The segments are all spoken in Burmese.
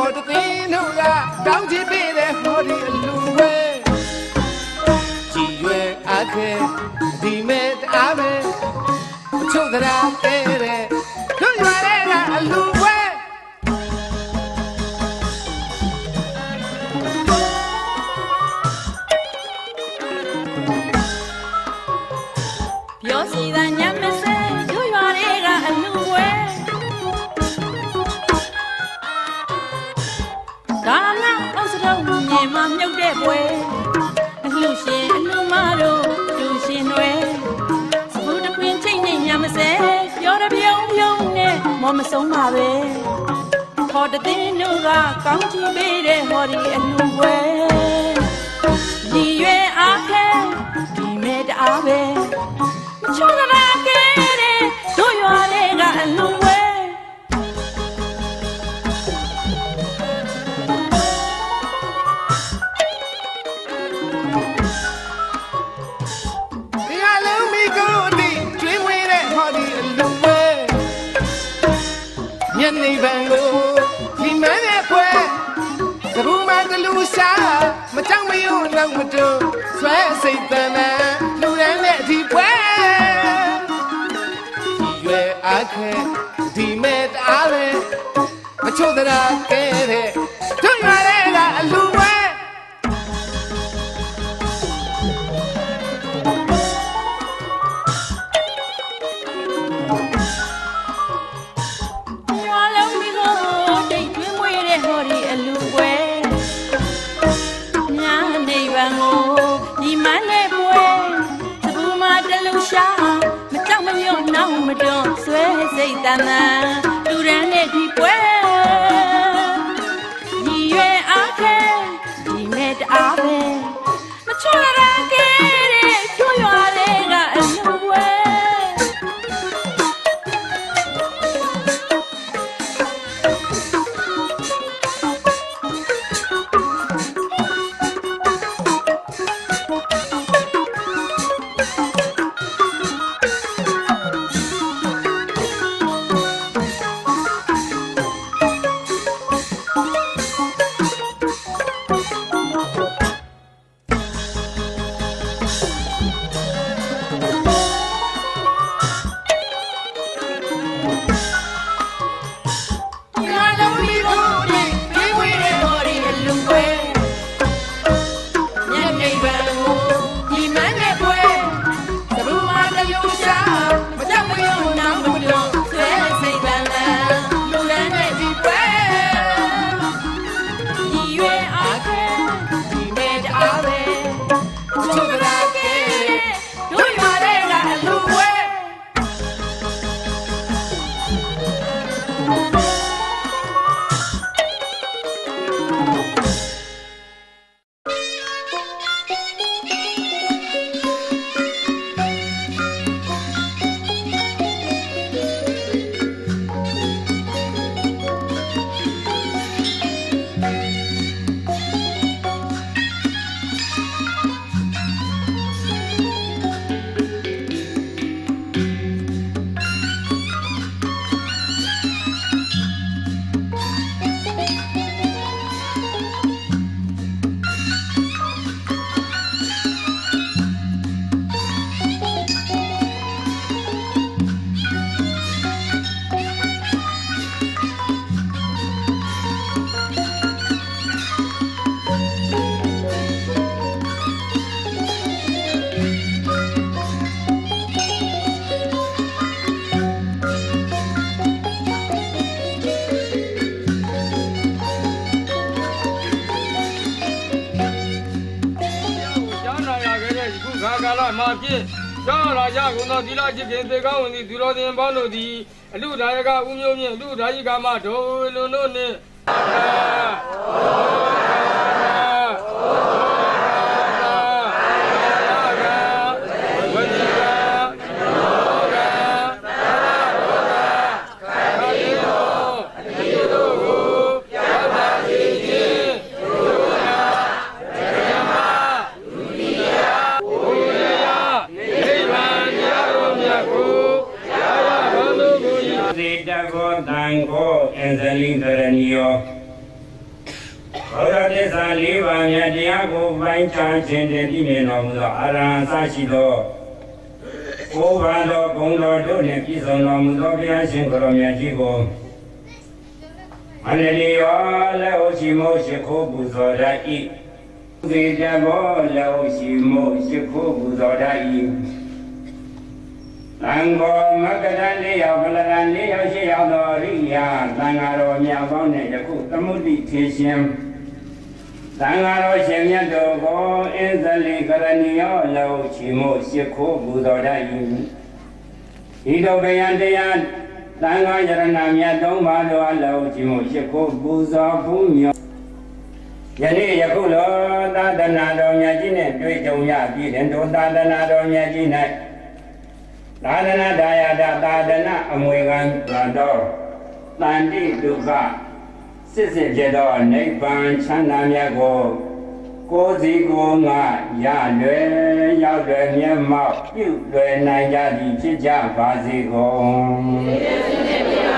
အဖို့တသိန်းတို့ကကောင်းချစ်ပေးတဲ့ဟောဒီအလူဝဲကြည်ရွယ်အခဲဒီမဲ့တအားပဲအချုပ်သရာတဲ့တဲ့တို့ တဲ့ပွဲအလှရှင်အလှမတို့လူရှင်တွေစကူတခွင်ချိန်နဲ့ညမစဲပြောရပြုံးပြုံးနဲ့မောမဆုံးပါပဲခေါ်တဲ့တင်းတို့ကကောင်းချီးပေးတဲ့ဟောဒီအလှဝဲဒီရွယ်အားခဲဒီမဲ့တအားပဲချောကနာကဲတဲ့တို့ရွာလေးကအလုံး အခဲဒီမဲ့တအားပဲမချို့တရာကဲတဲ့ နောက်မတွန်းဆွဲစိတ်တန်တန်လူရန်နဲ့ဒီပွဲ ရာဇဂုဏသီလจิตခင်သေကောင်းဝင်သည်သူတော်တင်ပေါင်းတို့သည်အလူဒါယကဦးမျိုးမြင့်အလူဒါယိကမဒေါ်ဝေလွန်တို့နှင့်ဝိဇ္ဇာလောကသာယေနောဒီတို့ကိုရောက်ပါစေခြင်းဒုနာဓမ္မလူတိယဘုရားနိဗ္ဗာန်တရားတော်မြတ်ကိုရာရဟံတို့ကိုဤ စေတကောတံကိုအင်ဇလိကရဏီယောဘောဓသစ္စာ၄ပါးမြတ်တရားကို ပိုင်းခြားခြင်းတည်းပြည့်မြင်တော်မူသောအာရဟံအစရှိသောကိုယ်ပါသောဂုဏ်တော်တို့နှင့်ပြည့်စုံတော်မူသောဘုရားရှင်ကိုယ်တော်မြတ်ကြီးကိုမန္တလေးရောလက်ဝရှိမို့ရှိခိုးပူဇော်တတ်၏စေတကောလက်ဝရှိမို့ရှိခိုးပူဇော်တတ်၏သံဃောမကရန်လေးယောက်ပလရန်လေးယောက်ရှိရောက်သောရိယာသံဃာတော်မြတ်ပေါင်းနဲ့ယခုသမုဒိထေရှင် သံဃာတော်ရှင်မြတ်တို့ကိုအင်းသလိကရဏီယောလောက်ချီမို့ရှိခိုးပူဇော်တတ်၏ဤသို့ဗယံတရားသံဃာယရဏမြတ်သုံးပါးတို့အလောက်ချီမို့ရှိခိုးပူဇော်ဘူးမြောယနေ့ယခုလောသာသနာတော်မြတ်ကြီးနဲ့တွေ့ကြုံရပြီတဲ့တို့သာသနာတော်မြတ်ကြီး၌သာသနာတရားတာသာသနာအမွေခံတော်တန်တိဒုက္ခ စစ်စစ်ကြသောနိဗ္ဗာန်ချမ်းသာမြတ်ကိုကိုယ်စီကိုယ်ငါရလွယ်ရောက်လွယ်မျက်မှောက်ပြုလွယ်နိုင်ကြသည်ဖြစ်ကြပါစေကုန်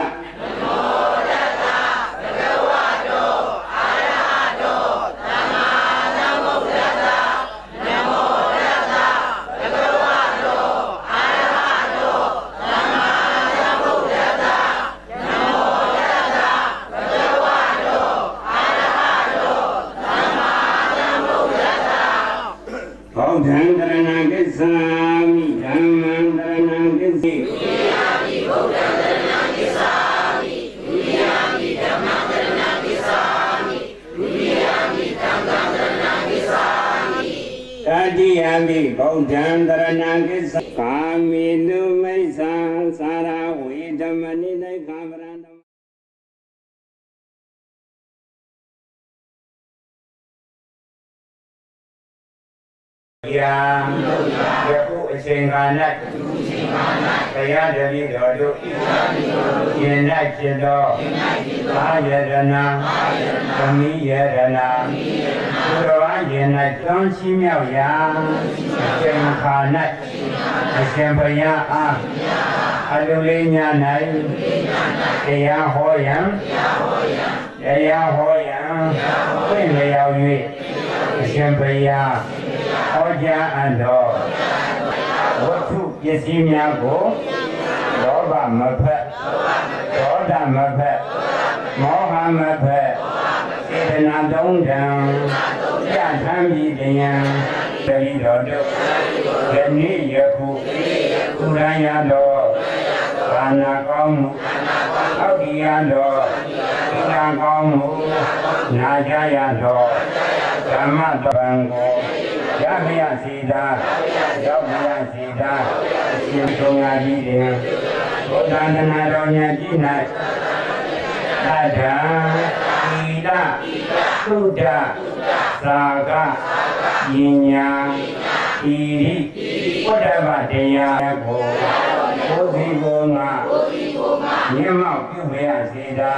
ဓတဘောဓံတရဏကိစ္ဆာမိဓမ္မံတရဏကိစ္စိတ တိယမိဗုဒ္ဓံတရဏကိစ္ဆာကာမိတုမိစ္ဆာသာရဝေဓမ္မနိသိက္ခာပရံဓမ္မယာယခုအချိန်ကာလ တရားတပည့်တော်တို့ယင်၌ဖြစ်သောအာယရဏသမီးယရဏသူတော်အားယင်၌တောင်းရှိမြောက်ရာအချိန်ခါ၌အရှင်ဘုရားအားအလိုလေးညာ၌တရားဟောရန်တရားဟောရန်ပြင့်လျောက်၍အရှင်ဘုရားဟောကြားအပ်သောဝတ္ထု ပစ္စည်းများကိုလောဘမဖက်ဒေါသမဖက်မောဟမဖက်စေတနာသုံးတံကြထမ်းပြီးတရားတတိတော်တို့ယနေ့ယခုကုရယတော်ဘာနာကောင်းမှုအောက်ဒီယတော်သီလကောင်းမှုနာကြရတော်ဓမ္မတပံကို ရမရစီတာရောက်မရစီတာရှင်ဆုံးရကြီးတယ်ဘုရားတနာတော်မြတ်ကြီး၌သတ္တံသီလသုဒ္ဓသာကပညာဣရိဝတ္တဗတရားကိုကိုယ်စီကိုငါမြတ်မောက်ပြုမရစေတာ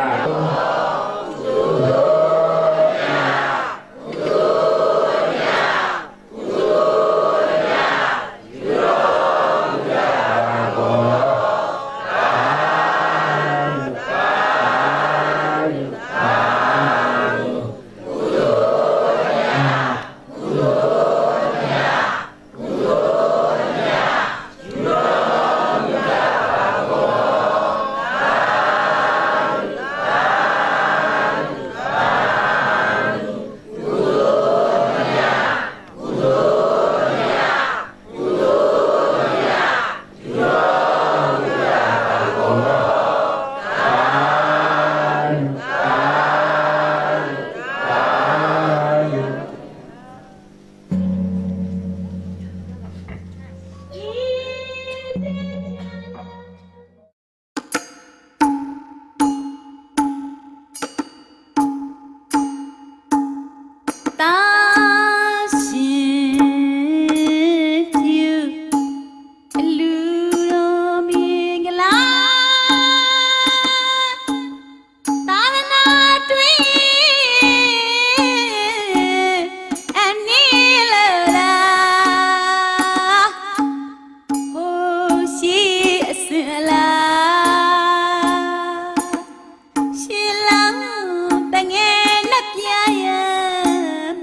ပြရ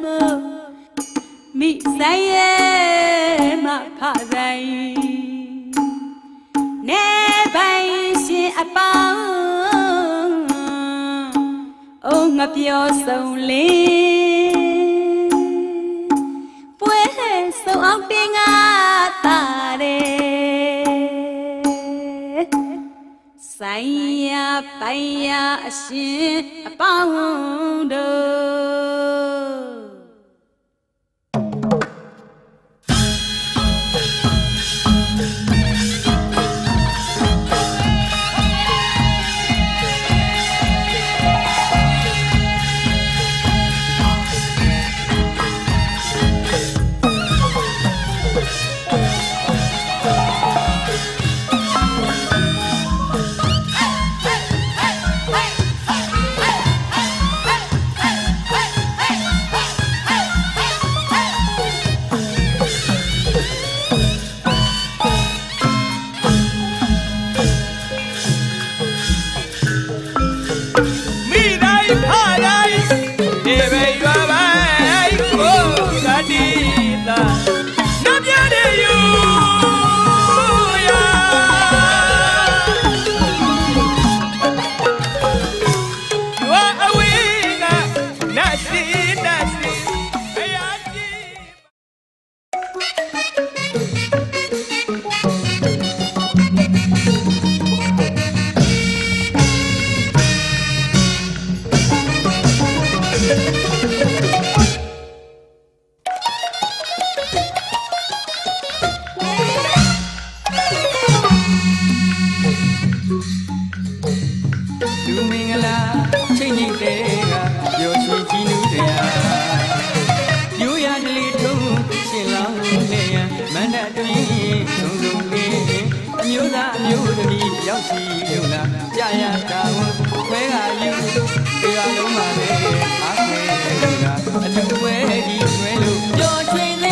မမိဆိုင်ရမဖဆိုင်နေပိုင်ရှင်အပေါင်းအုံးငပြောဆုံးလေး ပိုင်ရအရှင်အပေါင်းတို့